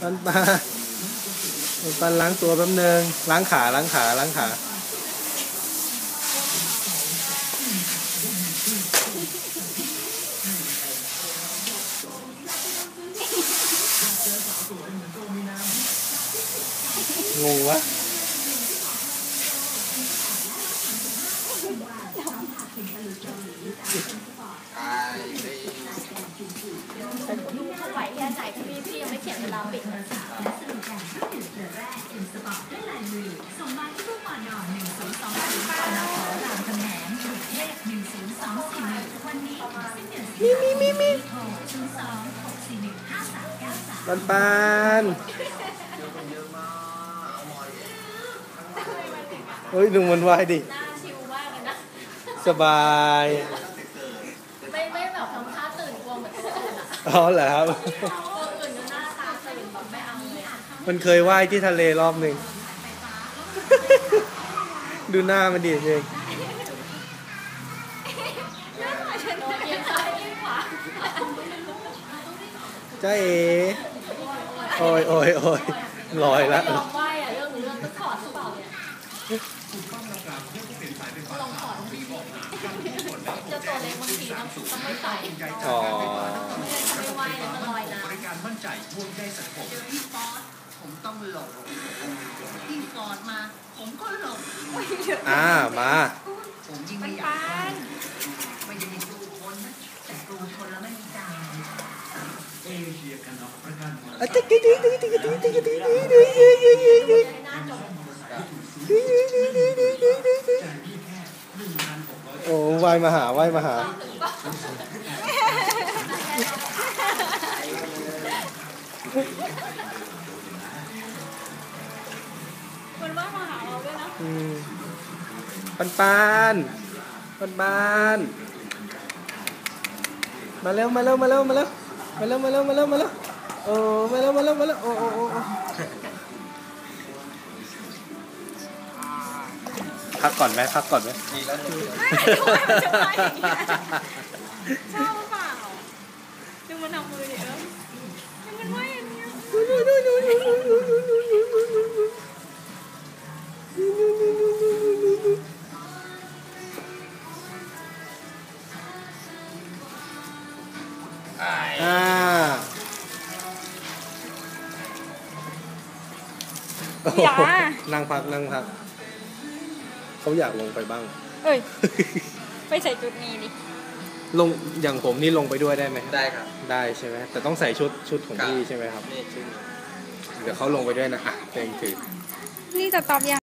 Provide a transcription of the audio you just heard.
ปันปันปันปันล้างตัวแป๊บนึงล้างขาล้างขาล้างขา งงวะไห สียเวลาปิดนะและสนุกอย่างเครื่องดื่มเกอแรกเอ็มสปอร์ตด้วยลายมือส่งมาที่ตู้ปอนอ1 0 2 0ปอนอขอรามคำแหน่งกรุงเทพ10241วันนี้สิ้นเดือนสองหาคมนี้โทา026415393ปันปันเฮ้ยลุงมันไหวดิ น่าชิวมากเลยนะ สบาย ไม่ไม่แบบทำท่าตื่นกลัวเหมือนคนอื่นอะ อ๋อเหรอครับ มันเคยว่ายที่ทะเลรอบหนึ่ง ดูหน้ามันดิเองโดนเอียงซ้ายเอียงจ้าเอโอ้ยโอ้ยโอ้ยลอยละลองไหวอะเรื่องเรื่องต้องถอดหรือเปล่าเนี่ยลองถอดเจ้าตัวเล็กบางทีต้องต้องไม่ใส่อ๋อไม่ไหวเลยมันลอยน้บริการมั่นใจห่วงใยสังคม ผมต้องหลบพี่ฟอสมา ผมก็หลบอ่ามา ผมยิ่งไม่อยากไม่ได้ดูคนนะแต่ดูคนแล้วไม่มีจ่ายเอเชียกันเนาะประกันอะติ๊กติ๊กติ๊กติ๊กติ๊กติ๊กติ๊กติ๊กติ๊กติ๊กติ๊กติ๊กติ๊กำจะให้หน้าจมโอ้ว่ายมาหาว่ายมาหา มันว่ามาหาเราด้วยนะอืมปันปันปันปันมาเร็วมาเร็วมาเร็วมาเร็วมาเร็วมาเร็วมาเร็วมาเร็วโอ้มาเร็วมาเร็วมาเร็วโอ้โอ้โอ้โอ้พักก่อนไหมพักก่อนไหมชอบเปล่าดู อ่าโอ้โหนั่งพักนั่งพัก เขาอยากลงไปบ้าง เอ้ยไปใส่จุดนี้ดิ ลงอย่างผมนี่ลงไปด้วยได้ไหมได้ครับ ได้ใช่ไหมแต่ต้องใส่ชุดชุดของพี่ใช่ไหมครับ นี่ชื่อเดี๋ยวเขาลงไปด้วยนะอะเต็มถือ นี่จะตอบยัง